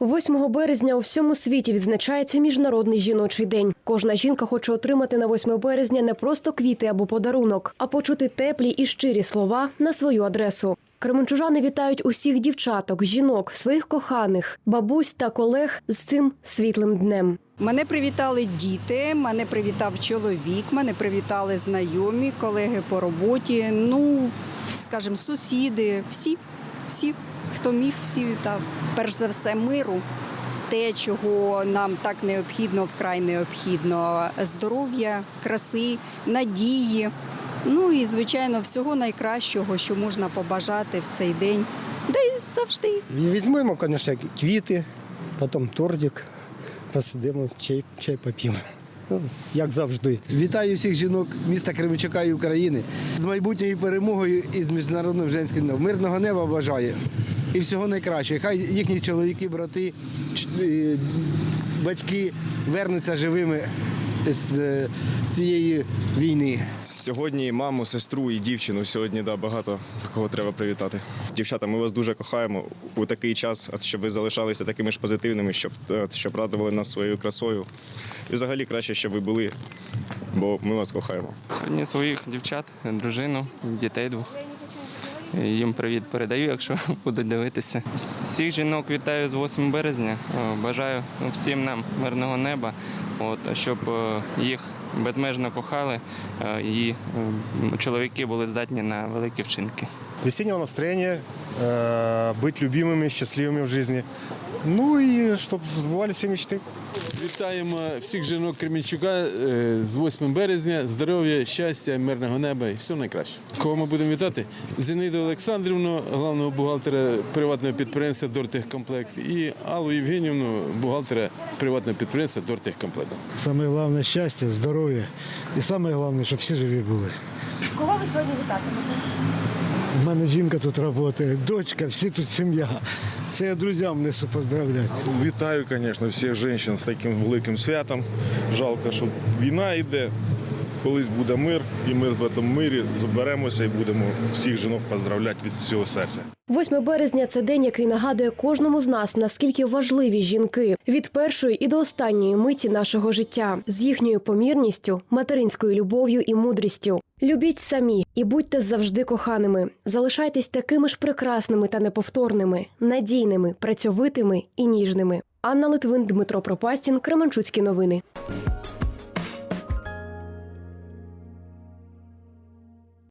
8 березня у всьому світі відзначається міжнародний жіночий день. Кожна жінка хоче отримати на 8 березня не просто квіти або подарунок, а почути теплі і щирі слова на свою адресу. Кременчужани вітають усіх дівчаток, жінок, своїх коханих, бабусь та колег з цим світлим днем. Мене привітали діти, мене привітав чоловік, мене привітали знайомі, колеги по роботі. Ну, скажімо, сусіди, всі, всі, хто міг, всі вітав. Перш за все, миру. Те, чого нам так необхідно, вкрай необхідно здоров'я, краси, надії. Ну і звичайно, всього найкращого, що можна побажати в цей день, да й завжди. Візьмемо, звісно, квіти, потім тортик, посидимо, чай, чай поп'ємо. Ну, як завжди. Вітаю всіх жінок міста Кременчука і України з майбутньою перемогою і з міжнародним женським днем. Мирного неба бажаю і всього найкращого. Хай їхні чоловіки, брати, е, батьки вернуться живими з е, цієї війни. Сьогодні маму, сестру і дівчину сьогодні да, багато такого треба привітати. Дівчата, ми вас дуже кохаємо у такий час, щоб ви залишалися такими ж позитивними, щоб, е, щоб радували нас своєю красою. І взагалі краще, щоб ви були, бо ми вас кохаємо. Сьогодні своїх дівчат, дружину, дітей двох. Їм привіт передаю, якщо будуть дивитися. Всіх жінок вітаю з 8 березня. Е, Бажаю всім нам мирного неба, от, щоб е, їх безмежно кохали е, і е, чоловіки були здатні на великі вчинки. весеннего настроения, э, быть любимыми, счастливыми в жизни. Ну и чтобы сбывались все мечты. Вітаємо всіх жінок Кременчука е, з 8 березня. Здоров'я, щастя, мирного неба і всього найкращого. Кого ми будемо вітати? Зіниду Олександрівну, головного бухгалтера приватного підприємства Дортехкомплект і Аллу Євгенівну, бухгалтера приватного підприємства Дортехкомплект. Саме головне щастя, здоров'я. І саме головне, щоб всі живі були. Кого ви сьогодні вітатимете? У мене жінка тут працює, дочка, всі тут сім'я. Це я друзям несу поздравляти. Вітаю, звісно, всіх жінок з таким великим святом. Жалко, що війна йде. Колись буде мир, і ми в цьому мирі заберемося і будемо всіх жінок поздравляти від всього серця. 8 березня це день, який нагадує кожному з нас, наскільки важливі жінки від першої і до останньої миті нашого життя з їхньою помірністю, материнською любов'ю і мудрістю. Любіть самі і будьте завжди коханими. Залишайтесь такими ж прекрасними та неповторними, надійними, працьовитими і ніжними. Анна Литвин, Дмитро Пропастін, Кременчуцькі новини.